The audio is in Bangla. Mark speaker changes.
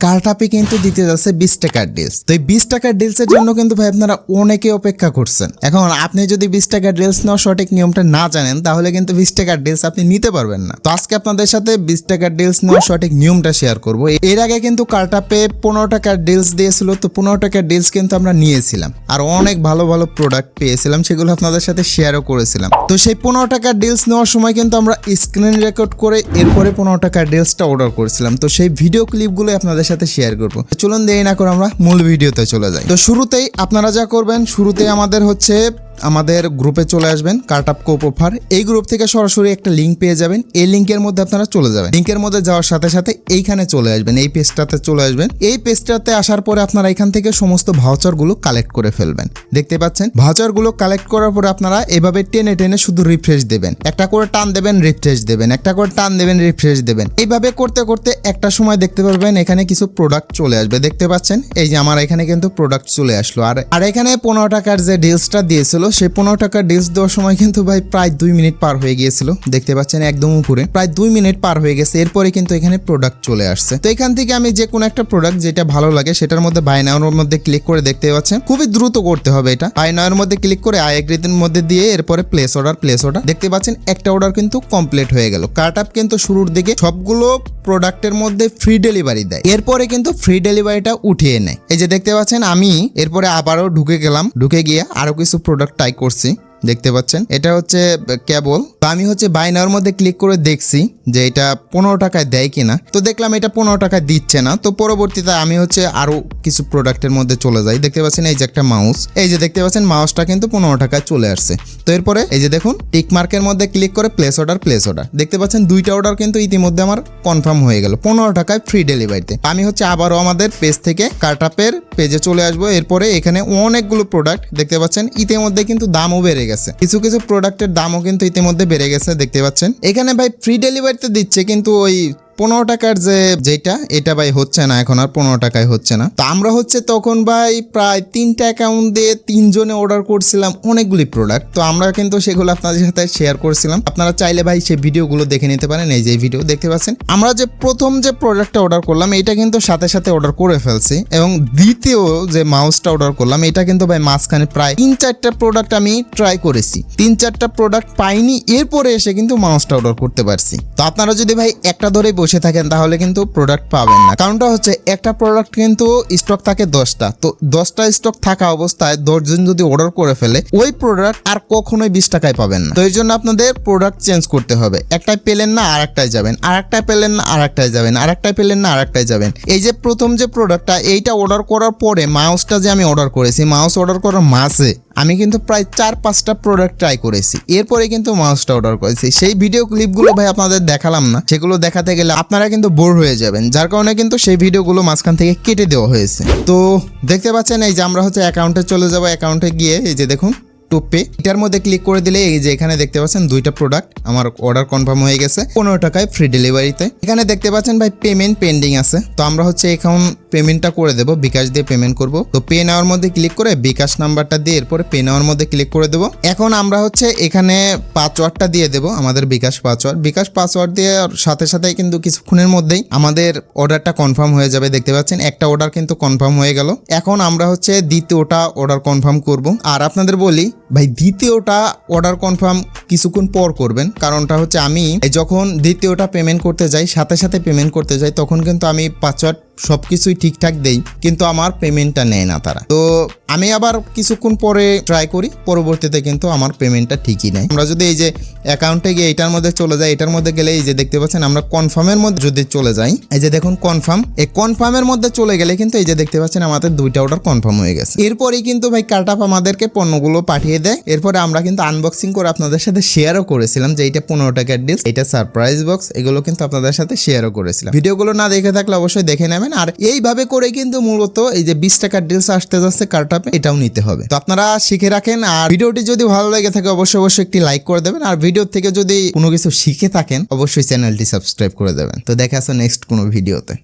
Speaker 1: কার্টাপে কিন্তু দিতে যাচ্ছে বিশ টাকার ডিলস তো এই বিশ টাকার ডিলস এর জন্য কিন্তু ভাই আপনারা অনেকে অপেক্ষা করছেন। এখন আপনি যদি বিশ টাকার ডিলস নেওয়ার সঠিক নিয়মটা না জানেন, তাহলে কিন্তু বিশ টাকার ডিলস আপনি নিতে পারবেন না। তো আজকে আপনাদের সাথে বিশ টাকার ডিলস নেওয়ার সঠিক নিয়মটা শেয়ার করব। এর আগে কিন্তু কার্টাপে পনেরো টাকার ডিলস দিয়েছিল, তো পনেরো টাকার ডিলস কিন্তু আমরা নিয়েছিলাম। আর অনেক ভালো ভালো প্রোডাক্ট পেয়েছিলাম, সেগুলো আপনাদের সাথে শেয়ারও করেছিলাম। তো সেই পনেরো টাকার ডিলস নেওয়ার সময় কিন্তু আমরা স্ক্রিন রেকর্ড করে এরপরে পনেরো টাকার ডিলসটা অর্ডার করেছিলাম। তো সেই ভিডিও ক্লিপগুলো আপনাদের সাথে শেয়ার করব। চলুন দেরি না করে আমরা মূল ভিডিওতে চলে যাই। তো শুরুতেই আপনারা যা করবেন, শুরুতেই আমাদের হচ্ছে আমাদের গ্রুপে চলে আসবেন কার্ট আপ কোপ অফার এই গ্রুপ থেকে সরাসরি একটা লিঙ্ক পেয়ে যাবেন। এই লিঙ্কের মধ্যে আপনারা চলে যাবেন। লিঙ্কের মধ্যে যাওয়ার সাথে সাথে এইখানে চলে আসবেন। এই পেজটাতে চলে আসবেন। এই পেজটাতে আসার পরে আপনারা এখান থেকে সমস্ত ভাউচারগুলো কালেক্ট করে ফেলবেন। দেখতে পাচ্ছেন? ভাউচারগুলো কালেক্ট করার পরে আপনারা এভাবে টেনে টেনে শুধু রিফ্রেশ দেবেন। একটা করে টান দেবেন রিফ্রেশ দেবেন। একটা করে টান দেবেন রিফ্রেশ দেবেন। এইভাবে করতে করতে একটা সময় দেখতে পারবেন, এখানে কিছু প্রোডাক্ট চলে আসবে। দেখতে পাচ্ছেন? এই যে আমার এখানে কিন্তু প্রোডাক্ট চলে আসলো। আর আর এখানে পনেরো টাকার যে ডিলসটা দিয়েছিল সেই পনেরো টাকা ডিলস দেওয়ার সময় কিন্তু ভাই প্রায় দুই মিনিট পার হয়ে গিয়েছিল। দেখতে পাচ্ছেন একদম উপরে। প্রায় দুই মিনিট পার হয়ে গেছে। এরপরে কিন্তু এখানে প্রোডাক্ট চলে আসছে। তো এখান থেকে আমি যে কোনো একটা প্রোডাক্ট যেটা ভালো লাগে, সেটার মধ্যে বাই নাওয়ার মধ্যে ক্লিক করে দেখতে পাচ্ছেন। খুবই দ্রুত করতে হবে এটা। বাই নাওয়ার মধ্যে ক্লিক করে আই এগ্রিদের মধ্যে দিয়ে এরপরে প্লেস অর্ডার প্লেস অর্ডার দেখতে পাচ্ছেন একটা অর্ডার কিন্তু কমপ্লিট হয়ে গেল। কার্ট আপ কিন্তু শুরুর দিকে সবগুলো প্রোডাক্টের মধ্যে ফ্রি ডেলিভারি দেয়। এরপরে কিন্তু ফ্রি ডেলিভারিটা উঠিয়ে নেয়। এই যে দেখতে পাচ্ছেন, আমি এরপরে আবারও ঢুকে গেলাম। ঢুকে গিয়ে আরও কিছু প্রোডাক্ট ট্রাই করছি। দেখতে পাচ্ছেন? এটা হচ্ছে কেবল। তো আমি হচ্ছে বাই নাওয়ার মধ্যে ক্লিক করে দেখছি যে এটা পনেরো টাকায় দেয় কিনা। তো দেখলাম এটা পনেরো টাকায় দিচ্ছে না। তো পরবর্তীতে আমি হচ্ছে আরও কিছু প্রোডাক্টের মধ্যে চলে যাই। দেখতে পাচ্ছেন এই যে একটা মাউস। এই যে দেখতে পাচ্ছেন, মাউসটা কিন্তু পনেরো টাকায় চলে আসছে। তো এরপরে এই যে দেখুন টিক মার্কের মধ্যে ক্লিক করে প্লেস অর্ডার প্লেস অর্ডার দেখতে পাচ্ছেন, দুইটা অর্ডার কিন্তু ইতিমধ্যে আমার কনফার্ম হয়ে গেল। পনেরো টাকায় ফ্রি ডেলিভারিতে আমি হচ্ছে আবারও আমাদের পেজ থেকে কার্টাপের পেজে চলে আসব। এরপরে এখানে অনেকগুলো প্রোডাক্ট দেখতে পাচ্ছেন, ইতিমধ্যে কিন্তু দামও বেড়ে গেছে। কিছু কিছু প্রোডাক্টের দামও কিন্তু ইতিমধ্যে বেড়ে গেছে, দেখতে পাচ্ছেন। এখানে ভাই ফ্রি ডেলিভারিতে দিচ্ছে কিন্তু ওই পনেরো টাকার যে যেটা এটা ভাই হচ্ছে না, এখন আর পনেরো টাকায় হচ্ছে না। তো আমরা হচ্ছে তখন ভাই প্রায় তিনটা অ্যাকাউন্ট দিয়ে তিনজনে অর্ডার করছিলাম অনেকগুলি প্রোডাক্ট তো আমরা কিন্তু সেগুলো আপনাদের সাথে শেয়ার করছিলাম। আপনারা চাইলে ভাই সেই ভিডিওগুলো দেখে নিতে পারেন, এই যে ভিডিও দেখতে পাচ্ছেন। আমরা যে প্রথম যে প্রোডাক্টটা অর্ডার করলাম, এটা কিন্তু সাথে সাথে অর্ডার করে ফেলছি। এবং দ্বিতীয় যে মাউসটা অর্ডার করলাম, এটা কিন্তু ভাই মাঝখানে প্রায় তিন চারটা প্রোডাক্ট আমি ট্রাই করেছি। তিন চারটা প্রোডাক্ট পাইনি, এরপরে এসে কিন্তু মাউসটা অর্ডার করতে পারছি। তো আপনারা যদি ভাই একটা ধরে বসে থাকেন, তাহলে কিন্তু প্রোডাক্ট পাবেন না। কারণটা হচ্ছে, একটা প্রোডাক্ট কিন্তু স্টক থাকে দশটা। তো দশটা স্টক থাকা অবস্থায় দশজন যদি অর্ডার করে ফেলে, ওই প্রোডাক্ট আর কখনোই বিশ টাকায় পাবেন না। তো এই জন্য আপনাদের প্রোডাক্ট চেঞ্জ করতে হবে। একটাই পেলেন না আর একটাই যাবেন। আর একটাই পেলেন না আর একটাই যাবেন। আর একটাই পেলেন না আর একটাই যাবেন। এই যে প্রথম যে প্রোডাক্টটা এইটা অর্ডার করার পরে মাউসটা যে আমি অর্ডার করেছি মাউস অর্ডার করার মাসে আমি কিন্তু প্রায় চার, পাঁচটা প্রোডাক্ট ট্রাই করেছি। এরপরে কিন্তু মাউসটা অর্ডার করেছি। সেই ভিডিও ক্লিপগুলো ভাই আপনাদের দেখালাম না। সেগুলো দেখাতে গেলে আপনারা কিন্তু বোর হয়ে যাবেন। যার কারণে কিন্তু সেই ভিডিওগুলো মাঝখান থেকে কেটে দেওয়া হয়েছে। তো দেখতে পাচ্ছেন এই যে আমরা হচ্ছে অ্যাকাউন্টে চলে যাব। অ্যাকাউন্টে গিয়ে এই যে দেখুন টু পে এটার মধ্যে ক্লিক করে দিলে এই যে এখানে দেখতে পাচ্ছেন দুইটা প্রোডাক্ট আমার অর্ডার কনফার্ম হয়ে গেছে। পনেরো টাকায় ফ্রি ডেলিভারিতে এখানে দেখতে পাচ্ছেন ভাই পেমেন্ট পেন্ডিং আছে। তো আমরা হচ্ছে এখন পেমেন্টটা করে দেবো, বিকাশ দিয়ে পেমেন্ট করব। তো পে নেওয়ার মধ্যে ক্লিক করে বিকাশ নাম্বারটা দিয়ে এরপরে পে নেওয়ার মধ্যে ক্লিক করে দেবো। এখন আমরা হচ্ছে এখানে পাসওয়ার্ডটা দিয়ে দেবো, আমাদের বিকাশ পাসওয়ার্ড বিকাশ পাসওয়ার্ড দিয়ে সাথে সাথে কিন্তু কিছুক্ষণের মধ্যেই আমাদের অর্ডারটা কনফার্ম হয়ে যাবে। দেখতে পাচ্ছেন একটা অর্ডার কিন্তু কনফার্ম হয়ে গেল। এখন আমরা হচ্ছে দ্বিতীয়টা অর্ডার কনফার্ম করব। আর আপনাদের বলি ভাই দ্বিতীয়টা অর্ডার কনফার্ম কিছুক্ষণ পর করবেন। কারণটা হচ্ছে আমি যখন দ্বিতীয়টা পেমেন্ট করতে যাই, সাথে সাথে পেমেন্ট করতে যাই, তখন কিন্তু আমি পাসওয়ার্ড সব কিছুই ঠিকঠাক দেই, কিন্তু আমার পেমেন্টটা নেয় না তারা। তো আমি আবার কিছুক্ষণ পরে ট্রাই করি, পরবর্তীতে কিন্তু আমার পেমেন্টটা ঠিকই নেয়। আমরা যদি এই যে অ্যাকাউন্টে গিয়ে এটার মধ্যে চলে যাই, এটার মধ্যে গেলে এই যে দেখতে পাচ্ছেন, আমরা কনফার্মের মধ্যে যদি চলে যাই, এই যে দেখুন কনফার্ম এই কনফার্মের মধ্যে চলে গেলে কিন্তু এই যে দেখতে পাচ্ছেন, আমাদের দুইটা অর্ডার কনফার্ম হয়ে গেছে। এরপরেই কিন্তু ভাই কার্টাপ আমাদেরকে পণ্যগুলো পাঠিয়ে দেয়। এরপরে আমরা কিন্তু আনবক্সিং করে আপনাদের সাথে শেয়ারও করেছিলাম যে এটা পনেরো টাকার ডিল এটা সারপ্রাইজ বক্স এগুলো কিন্তু আপনাদের সাথে শেয়ারও করেছিলাম। ভিডিওগুলো না দেখে থাকলে অবশ্যই দেখে নেবেন। আর এইভাবে করে কিন্তু মূলত এই যে বিশ টাকার ডিলস আসতে যাচ্ছে কার্টাপে এটাও নিতে হবে। তো আপনারা শিখে রাখেন। আর ভিডিওটি যদি ভালো লেগে থাকে, অবশ্যই অবশ্যই একটি লাইক করে দেবেন। আর ভিডিও থেকে যদি কোনো কিছু শিখে থাকেন, অবশ্যই চ্যানেলটি সাবস্ক্রাইব করে দেবেন। তো দেখা আছে নেক্সট কোনো ভিডিওতে